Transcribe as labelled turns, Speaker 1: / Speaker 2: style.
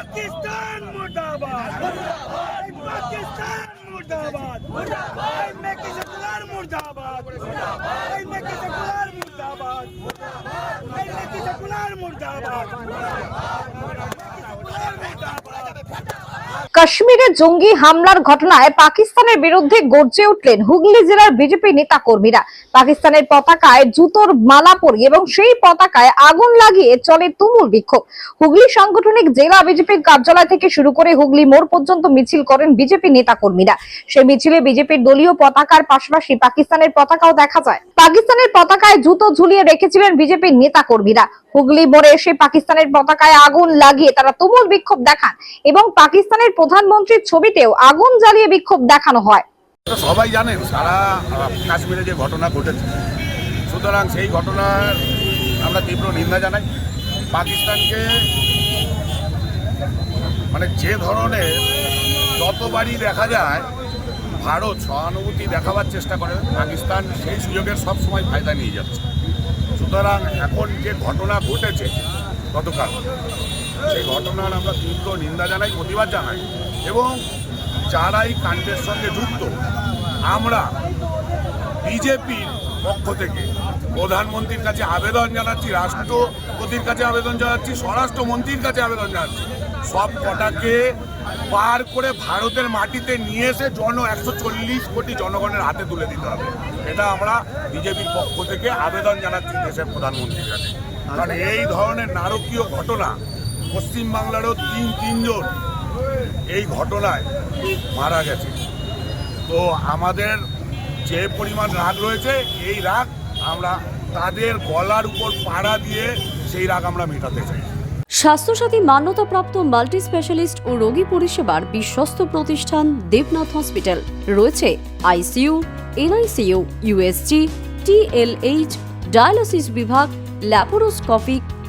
Speaker 1: পাকিস্তান মুর্দাবাদ। পাকিস্তান মুর্দাবাদ। মুর্দাবাদ। মে কি সেকুলার মুর্দাবাদ। মুর্দাবাদ। মে কি সেকুলার মুর্দাবাদ। মুর্দাবাদ। মে কি সেকুলার মুর্দাবাদ। মুর্দাবাদ।
Speaker 2: কাশ্মীরে জঙ্গি হামলার ঘটনায় পাকিস্তানের বিরুদ্ধে গর্জে উঠলেন হুগলি জেলার বিজেপি নেতা কর্মীরা পাকিস্তানের পতাকায় জুতোর মালা পরিয়ে এবং সেই পতাকায় আগুন লাগিয়ে চলে তুমুল বিক্ষোভ। হুগলি সাংগঠনিক জেলা বিজেপির কার্যালয় থেকে শুরু করে হুগলি মোড় পর্যন্ত মিছিল করেন বিজেপি নেতা কর্মীরা সেই মিছিলে বিজেপির দলীয় পতাকার পাশাপাশি পাকিস্তানের পতাকাও দেখা যায়। পাকিস্তানের পতাকায় জুতো ঝুলিয়ে রেখেছিলেন বিজেপির নেতা কর্মীরা হুগলি মোড়ে এসে পাকিস্তানের পতাকায় আগুন লাগিয়ে তারা তুমুল বিক্ষোভ দেখান এবং পাকিস্তানের প্রধানমন্ত্রীর ছবিতেও আগুন জ্বালিয়ে বিক্ষোভ দেখানো হয়।
Speaker 3: সবাই জানেন, সারা কাশ্মীরে যে ঘটনা ঘটেছে। সুতরাং সেই ঘটনার আমরা তীব্র নিন্দা জানাই। পাকিস্তানকে মানে যে ধরনের যতবারই দেখা যায়, ভারত সহানুভূতি দেখাবার চেষ্টা করে। পাকিস্তান সেই সুযোগের সব সময় ফায়দা নিয়ে যাচ্ছে। সুতরাং এখন যে ঘটনা ঘটেছে গতকাল সেই ঘটনার আমরা তীব্র নিন্দা জানাই, প্রতিবাদ জানাই এবং যারা এই কাণ্ডের সঙ্গে যুক্ত, আমরা বিজেপির পক্ষ থেকে প্রধানমন্ত্রীর কাছে আবেদন জানাচ্ছি, রাষ্ট্রপতির কাছে আবেদন জানাচ্ছি, স্বরাষ্ট্রমন্ত্রীর কাছে আবেদন জানাচ্ছি। সব কটাকে পার করে ভারতের মাটিতে নিয়ে এসে জন একশো চল্লিশ কোটি জনগণের হাতে তুলে দিতে হবে। এটা আমরা বিজেপির পক্ষ থেকে আবেদন জানাচ্ছি দেশের প্রধানমন্ত্রীর কাছে। কারণ এই ধরনের নারকীয় ঘটনা পশ্চিমবাংলারও তিন, তিনজন এই ঘটনায় মারা গেছে। তো আমাদের যে পরিমাণ রাগ রয়েছে, এই রাগ আমরা তাদের গলার উপর পাড়া দিয়ে সেই রাগ আমরা মেটাতে চাই।
Speaker 4: স্বাস্থ্যসাথী মান্যতাপ্রাপ্ত মাল্টি স্পেশালিস্ট ও রোগী পরিষেবার বিশ্বস্ত প্রতিষ্ঠান দেবনাথ হসপিটাল। রয়েছে ICU, NICU, USG, TLH, dialysis বিভাগ, ল্যাপারোস্কোপিক